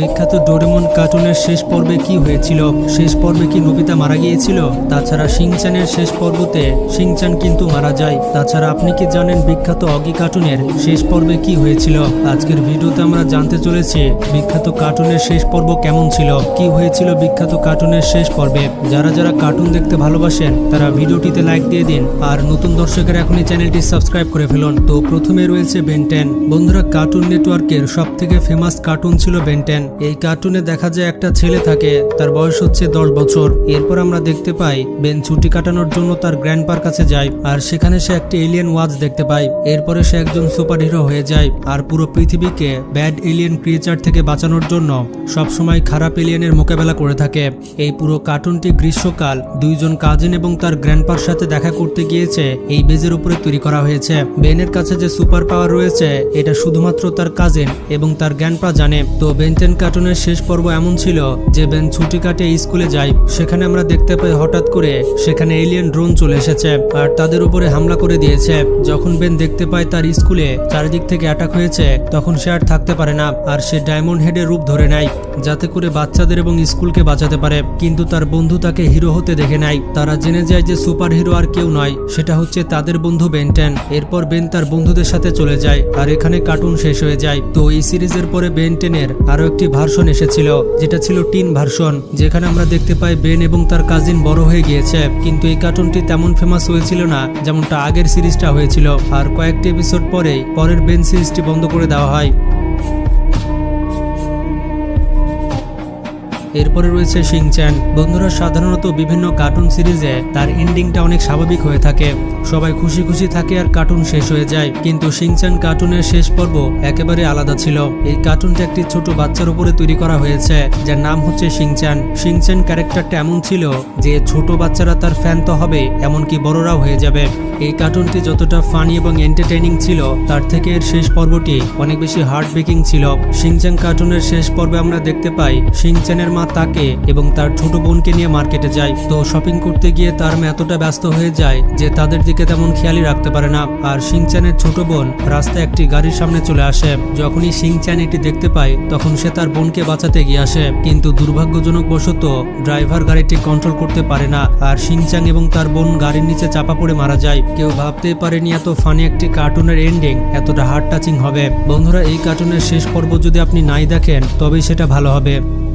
বিখ্যাত ডোরেমন কার্টুনের শেষ পর্বে কি হয়েছিল? শেষ পর্বে কি নবিতা মারা গিয়েছিল? তাছাড়া শিংচানের শেষ পর্বতে শিংচান কিন্তু মারা যায়। তাছাড়া আপনি কি জানেন বিখ্যাত অগি কার্টুনের শেষ পর্বে কি হয়েছিল? আজকের ভিডিওতে আমরা জানতে চলেছি বিখ্যাত কার্টুনের শেষ পর্ব কেমন ছিল? কি হয়েছিল বিখ্যাত কার্টুনের শেষ পর্বে? যারা যারা কার্টুন দেখতে ভালোবাসেন, তারা ভিডিওটিতে লাইক দিয়ে দিন। আর নতুন দর্শকের এখনই চ্যানেলটি সাবস্ক্রাইব করে ফেলুন। তো প্রথমে রয়েছে বেন্টেন। বন্ধুরা, কার্টুন নেটওয়ার্কের সব থেকে ফেমাস কার্টুন ছিল বেন্টেন। এই কার্টুনে দেখা যায় একটা ছেলে থাকে, তার বয়স হচ্ছে দশ বছর। এরপর আমরা দেখতে পাই, বেন ছুটি কাটানোর জন্য তার গ্র্যান্ডপার কাছে যায়, আর সেখানে সে একটি এলিয়েন ওয়াচ দেখতে পায়। এরপরে সে একজন সুপার হিরো হয়ে যায়, আর পুরো পৃথিবীকে ব্যাড এলিয়েন ক্রিয়েচার থেকে বাঁচানোর জন্য সবসময় খারাপ এলিয়েনের মোকাবেলা করে থাকে। এই পুরো কার্টুনটি গ্রীষ্মকাল, দুইজন কাজিন এবং তার গ্র্যান্ডপার সাথে দেখা করতে গিয়েছে, এই বেজের উপরে তৈরি করা হয়েছে। বেনের কাছে যে সুপার পাওয়ার রয়েছে, এটা শুধুমাত্র তার কাজিন এবং তার গ্র্যান্ডপা জানে। তো বেনটেন কার্টুনের শেষ পর্ব এমন ছিল যে বেন ছুটি কাটে স্কুলে যায়। সেখানে আমরা দেখতে পাই হঠাৎ করে সেখানে এলিয়েন ড্রোন চলে এসেছে আর তাদের উপরে হামলা করে দিয়েছে। যখন বেন দেখতে পায় তার স্কুলে চারিদিক থেকে অ্যাটাক হয়েছে, তখন সে আর থাকতে পারে না আর সে ডায়মন্ড হেডের রূপ ধরে নেয়, যাতে করে বাচ্চাদের এবং স্কুলকে বাঁচাতে পারে। কিন্তু তার বন্ধু তাকে হিরো হতে দেখে নাই তারা জেনে যায় যে সুপার হিরো আর কেউ নয়, সেটা হচ্ছে তাদের বন্ধু বেনটেন এরপর বেন তার বন্ধুদের সাথে চলে যায় আর এখানে কার্টুন শেষ হয়ে যায়। তো এই সিরিজের পরে বেনটেনের আরও একটি ভার্সন এসেছিল, যেটা ছিল টিন ভার্সন, যেখানে আমরা দেখতে পাই বেন এবং তার কাজিন বড় হয়ে গিয়েছে। কিন্তু এই কার্টুনটি তেমন ফেমাস হয়েছিল না, যেমনটা আগের সিরিজটা হয়েছিল। আর কয়েকটি এপিসোড পরে পরের বেন সিরিজটি বন্ধ করে দেওয়া হয়। এরপরে রয়েছে শিংচ্যান বন্ধুরা, সাধারণত বিভিন্ন কার্টুন সিরিজে তার এন্ডিংটা অনেক স্বাভাবিক হয়ে থাকে। সবাই খুশি খুশি থাকে আর কার্টুন শেষ হয়ে যায়। কিন্তু শিংচ্যান কার্টুনের শেষ পর্ব একেবারে আলাদা ছিল। এই কার্টুনটা একটি ছোট বাচ্চার উপরে তৈরি করা হয়েছে, যার নাম হচ্ছে শিংচ্যান শিংচ্যান ক্যারেক্টারটা এমন ছিল যে ছোট বাচ্চারা তার ফ্যান তো হবে, এমনকি বড়রাও হয়ে যাবে। এই কার্টুনটি যতটা ফানি এবং এন্টারটেইনিং ছিল, তার থেকে এর শেষ পর্বটি অনেক বেশি হার্ট ব্রেকিং ছিল শিংচ্যান কার্টুনের শেষ পর্বে আমরা দেখতে পাই শিংচ্যানের মা তাকে এবং তার ছোট বোনকে নিয়ে মার্কেটে যায়। তো শপিং করতে গিয়ে তার এতটা ব্যস্ত হয়ে যায় যে তাদের দিকে তেমন খেয়ালই রাখতে পারে না। আর শিংচ্যানের ছোট বোন রাস্তায় একটি গাড়ির সামনে চলে আসে। যখনই শিংচ্যান এটি দেখতে পায়, তখন সে তার বোনকে বাঁচাতে গিয়ে আসে। কিন্তু দুর্ভাগ্যজনক বশত ড্রাইভার গাড়িটি কন্ট্রোল করতে পারে না, আর শিংচ্যাং এবং তার বোন গাড়ির নিচে চাপা পড়ে মারা যায়। কেউ ভাবতেই পারেনি এত ফানি একটি কার্টুনের এন্ডিং এতটা হার্ট টাচিং হবে। বন্ধুরা, এই কার্টুনের শেষ পর্ব যদি আপনি নাই দেখেন, তবেই সেটা ভালো হবে।